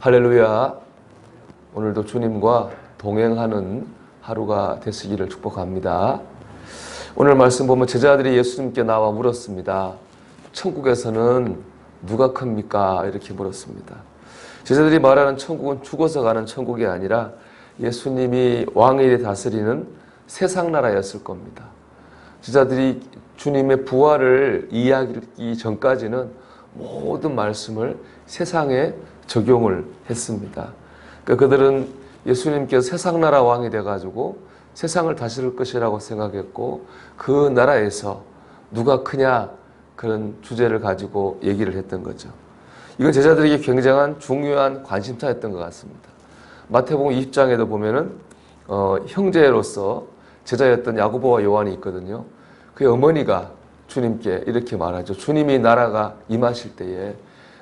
할렐루야. 오늘도 주님과 동행하는 하루가 되시기를 축복합니다. 오늘 말씀 보면 제자들이 예수님께 나와 물었습니다. 천국에서는 누가 큽니까? 이렇게 물었습니다. 제자들이 말하는 천국은 죽어서 가는 천국이 아니라 예수님이 왕이 다스리는 세상 나라였을 겁니다. 제자들이 주님의 부활을 이야기하기 전까지는 모든 말씀을 세상에 적용을 했습니다. 그러니까 그들은 예수님께서 세상 나라 왕이 돼가지고 세상을 다스릴 것이라고 생각했고 그 나라에서 누가 크냐 그런 주제를 가지고 얘기를 했던 거죠. 이건 제자들에게 굉장한 중요한 관심사였던 것 같습니다. 마태복음 20장에도 보면은 어, 형제로서 제자였던 야고보와 요한이 있거든요. 그 어머니가 주님께 이렇게 말하죠. 주님이 나라가 임하실 때에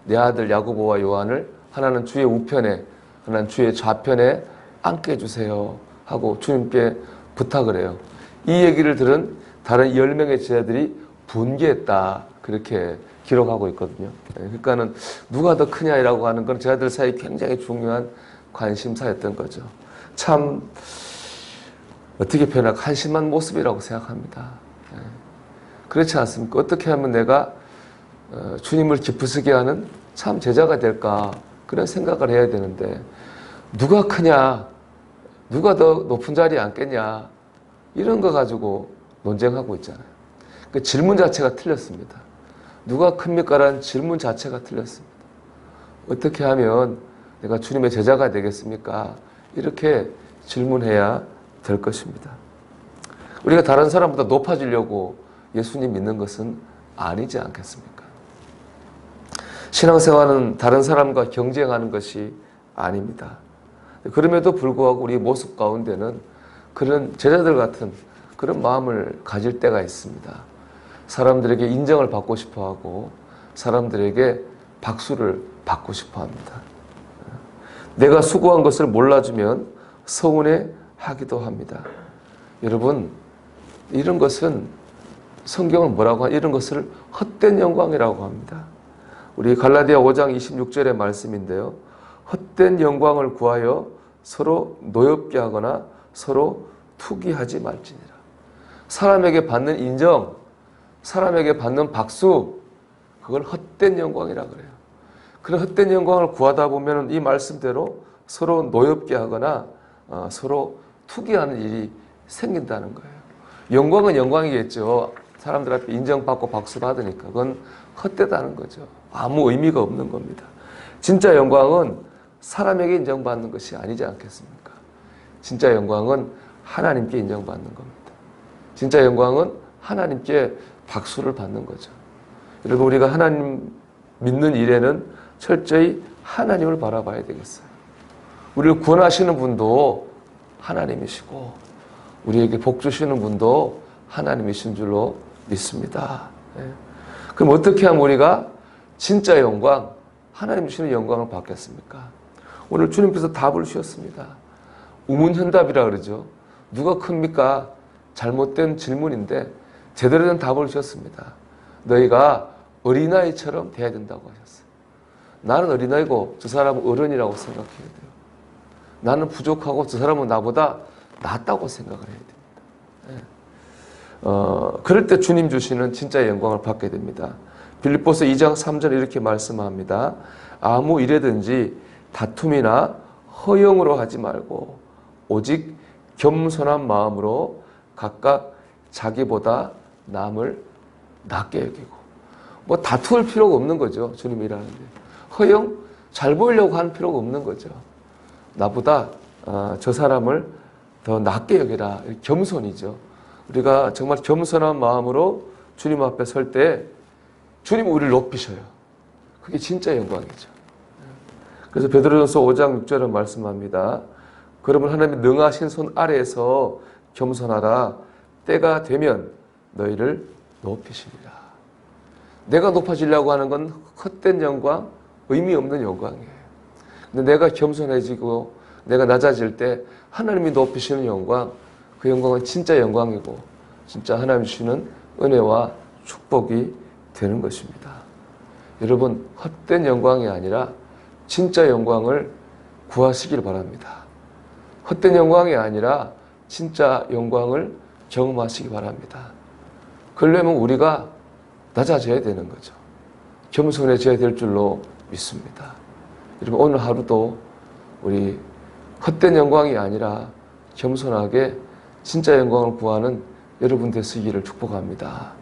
내 아들 야고보와 요한을 하나는 주의 우편에 하나는 주의 좌편에 앉게 해주세요 하고 주님께 부탁을 해요. 이 얘기를 들은 다른 10명의 제자들이 분개했다 그렇게 기록하고 있거든요. 예, 그러니까는 누가 더 크냐라고 하는 건 제자들 사이 굉장히 중요한 관심사였던 거죠. 참 어떻게 표현할까 한심한 모습이라고 생각합니다. 예. 그렇지 않습니까? 어떻게 하면 내가 어, 주님을 기쁘시게 하는 참 제자가 될까 그런 생각을 해야 되는데 누가 크냐 누가 더 높은 자리에 앉겠냐 이런 거 가지고 논쟁하고 있잖아요. 그 질문 자체가 틀렸습니다. 누가 큽니까라는 질문 자체가 틀렸습니다. 어떻게 하면 내가 주님의 제자가 되겠습니까? 이렇게 질문해야 될 것입니다. 우리가 다른 사람보다 높아지려고 예수님 믿는 것은 아니지 않겠습니까? 신앙생활은 다른 사람과 경쟁하는 것이 아닙니다. 그럼에도 불구하고 우리 모습 가운데는 그런 제자들 같은 그런 마음을 가질 때가 있습니다. 사람들에게 인정을 받고 싶어 하고 사람들에게 박수를 받고 싶어 합니다. 내가 수고한 것을 몰라주면 서운해 하기도 합니다. 여러분, 이런 것은 성경은 뭐라고 하 이런 것을 헛된 영광이라고 합니다. 우리 갈라디아 5장 26절의 말씀인데요. 헛된 영광을 구하여 서로 노엽게 하거나 서로 투기하지 말지니라. 사람에게 받는 인정, 사람에게 받는 박수, 그걸 헛된 영광이라 그래요. 그런 헛된 영광을 구하다 보면 이 말씀대로 서로 노엽게 하거나 어, 서로 투기하는 일이 생긴다는 거예요. 영광은 영광이겠죠. 사람들 앞에 인정받고 박수 받으니까 그건 헛되다는 거죠. 아무 의미가 없는 겁니다. 진짜 영광은 사람에게 인정받는 것이 아니지 않겠습니까? 진짜 영광은 하나님께 인정받는 겁니다. 진짜 영광은 하나님께 박수를 받는 거죠. 여러분 우리가 하나님 믿는 일에는 철저히 하나님을 바라봐야 되겠어요. 우리를 구원하시는 분도 하나님이시고 우리에게 복 주시는 분도 하나님이신 줄로 믿습니다. 예. 그럼 어떻게 하면 우리가 진짜 영광, 하나님 주시는 영광을 받겠습니까? 오늘 주님께서 답을 주셨습니다. 우문현답이라 그러죠. 누가 큽니까? 잘못된 질문인데 제대로 된 답을 주셨습니다. 너희가 어린아이처럼 돼야 된다고 하셨어요. 나는 어린아이고 저 사람은 어른이라고 생각해야 돼요. 나는 부족하고 저 사람은 나보다 낫다고 생각을 해야 됩니다. 예. 어, 그럴 때 주님 주시는 진짜 영광을 받게 됩니다. 빌립보서 2장 3절 이렇게 말씀합니다. 아무 일에든지 다툼이나 허영으로 하지 말고 오직 겸손한 마음으로 각각 자기보다 남을 낮게 여기고 뭐 다툴 필요가 없는 거죠. 주님이 일하는데 허영 잘 보이려고 하는 필요가 없는 거죠. 나보다 어, 저 사람을 더 낮게 여기라 겸손이죠. 우리가 정말 겸손한 마음으로 주님 앞에 설 때 주님 우리를 높이셔요. 그게 진짜 영광이죠. 그래서 베드로전서 5장 6절은 말씀합니다. 그러면 하나님의 능하신 손 아래에서 겸손하라. 때가 되면 너희를 높이시리라. 내가 높아지려고 하는 건 헛된 영광, 의미 없는 영광이에요. 근데 내가 겸손해지고 내가 낮아질 때 하나님이 높이시는 영광, 그 영광은 진짜 영광이고 진짜 하나님 주시는 은혜와 축복이 되는 것입니다. 여러분 헛된 영광이 아니라 진짜 영광을 구하시길 바랍니다. 헛된 영광이 아니라 진짜 영광을 경험하시기 바랍니다. 그러려면 우리가 낮아져야 되는 거죠. 겸손해져야 될 줄로 믿습니다. 여러분 오늘 하루도 우리 헛된 영광이 아니라 겸손하게 진짜 영광을 구하는 여러분 되시기를 축복합니다.